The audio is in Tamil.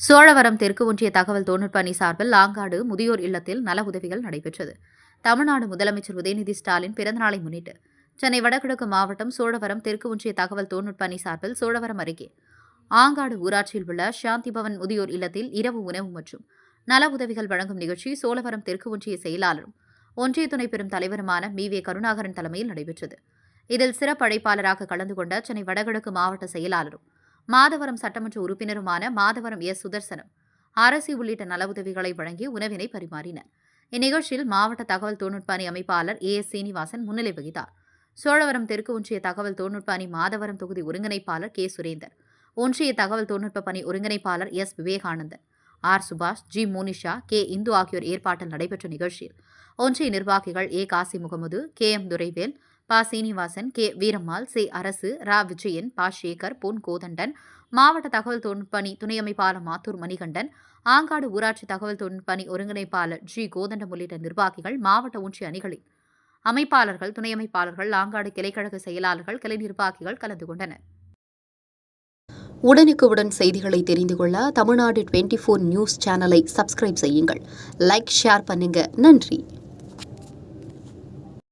சோழவரம் தெற்கு ஒன்றிய தகவல் தொழில்நுட்ப அணி சார்பில் லாங்காடு முதியோர் இல்லத்தில் நல உதவிகள் நடைபெற்றது. தமிழ்நாடு முதலமைச்சர் உதயநிதி ஸ்டாலின் பிறந்தநாளை முன்னிட்டு சென்னை வடகிழக்கு மாவட்டம் சோழவரம் தெற்கு ஒன்றிய தகவல் தொழில்நுட்ப அணி சார்பில் சோழவரம் அருகே ஆங்காடு ஊராட்சியில் உள்ள சாந்தி பவன் முதியோர் இல்லத்தில் இரவு உணவு மற்றும் நல உதவிகள் வழங்கும் நிகழ்ச்சி சோழவரம் தெற்கு ஒன்றிய செயலாளரும் ஒன்றிய துணை பெரும் தலைவருமான மி. வே. கருணாகரன் தலைமையில் நடைபெற்றது. இதில் சிறப்பு அழைப்பாளராக கலந்து கொண்ட சென்னை வடகிழக்கு மாவட்ட செயலாளரும் மாதவரம் சட்டமன்ற உறுப்பினருமான மாதவரம் எஸ். சுதர்சனம் அரசி உள்ளிட்ட நலவுதவிகளை வழங்கி உணவினை பரிமாறினர். இந்நிகழ்ச்சியில் மாவட்ட தகவல் தொழில்நுட்ப அணி அமைப்பாளர் ஏ. எஸ் சீனிவாசன் முன்னிலை வகித்தார். சோழவரம் தெற்கு ஒன்றிய தகவல் தொழில்நுட்ப அணி மாதவரம் தொகுதி ஒருங்கிணைப்பாளர் கே. சுரேந்தர் ஒன்றிய தகவல் தொழில்நுட்ப பணி ஒருங்கிணைப்பாளர் S. Vivekanandan R. Subash G. Monisha K. Indhu ஆகியோர் ஏற்பாட்டில் நடைபெற்ற நிகழ்ச்சியில் ஒன்றிய நிர்வாகிகள் A. Kasi Mohammed K. M. Duraivel ப. சீனிவாசன் கே. வீரம்மாள் சி. அரசு ரா. விஜயன் பா. சேகர் பொன் கோதண்டன் மாவட்ட தகவல் தொழில்நுட்ப அணி துணை அமைப்பாளர் மாத்தூர் மணிகண்டன் ஆங்காடு ஊராட்சி தகவல் தொழில்நுட்ப ஒருங்கிணைப்பாளர் ஜி. கோதண்டம் உள்ளிட்ட நிர்வாகிகள் மாவட்ட ஒன்றிய அணிகளின் அமைப்பாளர்கள் துணை அமைப்பாளர்கள் ஆங்காடு கிளைக்கழக செயலாளர்கள் கிளை நிர்வாகிகள் கலந்து கொண்டனர். உடனுக்குடன் செய்திகளை தெரிந்து கொள்ள தமிழ்நாடு டுவெண்ட்டி ஃபோர் நியூஸ் சேனலை சப்ஸ்கிரைப் செய்யுங்கள். லைக் ஷேர் பண்ணுங்க. நன்றி.